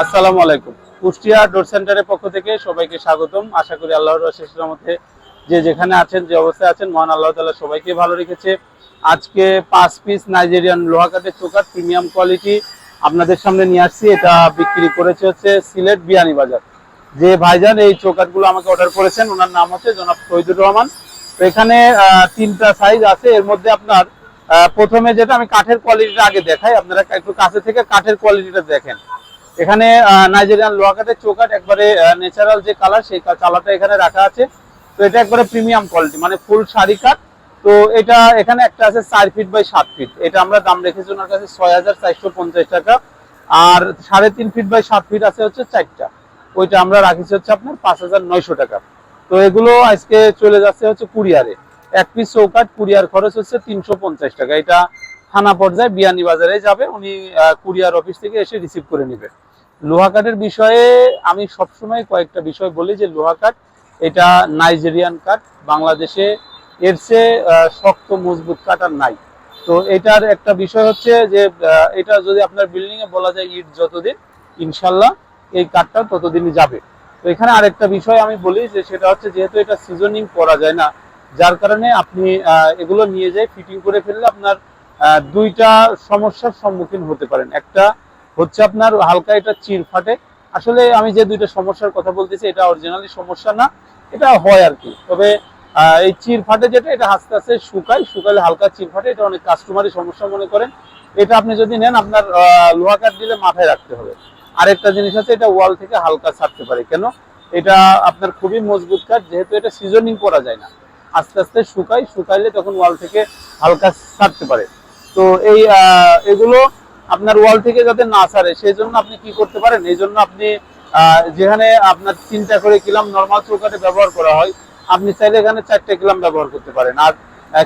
আসসালামু আলাইকুম। কুষ্টিয়া ডোর সেন্টারের পক্ষ থেকে সবাইকে স্বাগতম। আশা করি আল্লাহর অশেষ রহমতে যে যেখানে আছেন, যে অবস্থায় আছেন, মহান আল্লাহ তালা সবাইকে ভালো রেখেছে। আজকে পাঁচ পিস নাইজেরিয়ান লোহা কাঠের চোকার প্রিমিয়াম কোয়ালিটি আপনাদের সামনে নিয়ে আসছি। এটা বিক্রি করেছে হচ্ছে সিলেট বিয়ানি বাজার। যে ভাইজান এই চৌকাটগুলো আমাকে অর্ডার করেছেন, ওনার নাম হচ্ছে জনাব শহীদুর রহমান। তো এখানে তিনটা সাইজ আছে। এর মধ্যে আপনার প্রথমে যেটা আমি কাঠের কোয়ালিটিটা আগে দেখাই। আপনারা একটু কাছে থেকে কাঠের কোয়ালিটিটা দেখেন। এখানে নাইজেরিয়ান লোহা কাঠের চৌকাট একবারে ন্যাচারাল যে কালার সেই কালারটা এখানে রাখা আছে। তো এটা একবারে প্রিমিয়াম কোয়ালিটি মানে ফুল শাড়ি কাঠ। তো এটা এখানে একটা আছে চার ফিট বাই সাত ফিট এটা আমরা দাম রেখেছি ওনার কাছে ছয় হাজার চারশো পঞ্চাশ টাকা। আর সাড়ে তিন ফিট বাই সাত ফিট আছে হচ্ছে চারটা। ওইটা আমরা রাখিছি হচ্ছে আপনার পাঁচ হাজার নয়শো টাকা। তো এগুলো আজকে চলে যাচ্ছে হচ্ছে কুরিয়ারে। এক পিস চৌকাট কুরিয়ার খরচ হচ্ছে তিনশো পঞ্চাশ টাকা। এটা থানা পর্যায়ে বিয়ানি বাজারে যাবে, উনি কুরিয়ার অফিস থেকে এসে রিসিভ করে নেবে। লোহা কাঠের বিষয়ে আমি সবসময় কয়েকটা বিষয় বলি যে লোহা কাঠ এটা নাইজেরিয়ান কাঠ, বাংলাদেশে এর চেয়ে শক্ত, মজবুত কাঠ আর নাই। তো এটার একটা বিষয় হচ্ছে যে এটা যদি আপনার বিল্ডিং এ বলা যায় ইট যতদিন, ইনশাল্লাহ এই কাঠটা ততদিনই যাবে। তো এখানে আরেকটা বিষয় আমি বলি যে, সেটা হচ্ছে যেহেতু এটা সিজনিং করা যায় না, যার কারণে আপনি এগুলো নিয়ে যাই ফিটিং করে ফেললে আপনার দুইটা সমস্যার সম্মুখীন হতে পারেন। একটা হচ্ছে আপনার হালকা এটা চির ফাটে। আসলে আমি যে দুইটা সমস্যার কথা বলতেছি, এটা অরিজিনালি সমস্যা না, এটা হয় আর কি। তবে এই চির ফাটে যেটা, এটা আস্তে আস্তে শুকায়, শুকালে হালকা চির ফাটে, এটা অনেক কাস্টমারই সমস্যা মনে করেন। এটা আপনি যদি নেন, আপনার লোহা কাঠ দিলে মাথায় রাখতে হবে। আরেকটা জিনিস আছে, এটা ওয়াল থেকে হালকা ছাড়তে পারে। কেন? এটা আপনার খুবই মজবুত কাঠ, যেহেতু এটা সিজনিং করা যায় না। আস্তে আস্তে শুকায়, শুকাইলে তখন ওয়াল থেকে হালকা ছাড়তে পারে। তো এই এগুলো আপনার ওয়াল থেকে যাতে না ছাড়ে সেই জন্য আপনি কি করতে পারেন? এই জন্য আপনি যেখানে আপনার তিনটা করে কিলাম নর্মাল চৌকাটে ব্যবহার করা হয়, আপনি চাইলে এখানে চারটে কিলাম ব্যবহার করতে পারেন। আর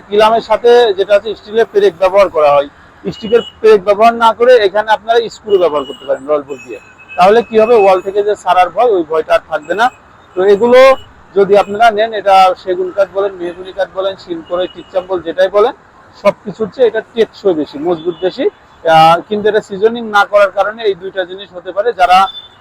কিলামের সাথে যেটা আছে, স্টিলের পেরেক ব্যবহার করা হয়। স্টিলের পেরেক ব্যবহার না করে এখানে আপনারা স্ক্রু ব্যবহার করতে পারেন রলপুর দিয়ে। তাহলে কি হবে? ওয়াল থেকে যে সারার ভয়, ওই ভয়টা আর থাকবে না। তো এগুলো যদি আপনারা নেন, এটা সেগুন কাঠ বলেন, মেহগুনি কাঠ বলেন শিলকড়ই টিকচাম্বল যেটাই বলেন সবকিছু চেয়ে এটা টেকসই বেশি, মজবুত বেশি। কিন্তু এটা সিজনিং না করার কারণে এই দুইটা জিনিস হতে পারে যারা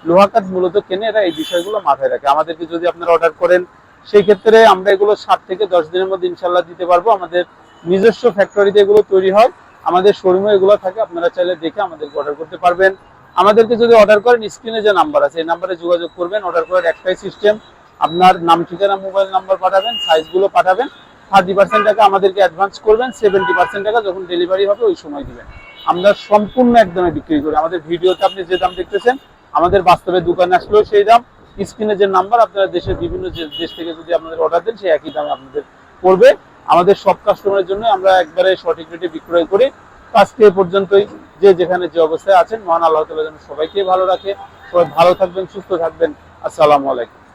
লোহা কাঠ মূলত কেনে, এরা এই বিষয়গুলো মাথায় রাখে। আমাদেরকে যদি আপনারা অর্ডার করেন, সেই ক্ষেত্রে আমরা এগুলো সাত থেকে দশ দিনের মধ্যে ইনশাল্লাহ দিতে পারব। আমাদের নিজস্ব ফ্যাক্টরিতে এগুলো তৈরি হয়। আমাদের শোরুমে এগুলো থাকে, আপনারা চাইলে দেখে আমাদেরকে অর্ডার করতে পারবেন। আমাদেরকে যদি অর্ডার করেন স্ক্রিনে যে নাম্বার আছে, এই নাম্বারে যোগাযোগ করবেন অর্ডার করার একটাই সিস্টেম আপনার নাম, ঠিকানা মোবাইল নাম্বার পাঠাবেন সাইজগুলো পাঠাবেন। থার্টি পার্সেন্ট টাকা আমাদেরকে অ্যাডভান্স করবেন সেভেন্টি পার্সেন্ট টাকা যখন ডেলিভারি হবে, ওই সময় দিবেন। আমরা সম্পূর্ণ একদমে বিক্রি করি। আমাদের ভিডিওতে আপনি যে দাম দেখতেছেন, আমাদের বাস্তবে দোকানে আসলেও সেই দাম। স্ক্রিনে যে নাম্বার, আপনারা দেশের বিভিন্ন দেশ থেকে যদি আপনাদের অর্ডার দেন, সেই একই দামে আপনাদের পড়বে। আমাদের সব কাস্টমারের জন্য আমরা একবারে সঠিক রেটে বিক্রয় করি। আজকে এ পর্যন্তই। যে যেখানে যে অবস্থায় আছেন, মহান আল্লাহ তালা যেন সবাইকে ভালো রাখে। সবাই ভালো থাকবেন, সুস্থ থাকবেন। আসসালামু আলাইকুম।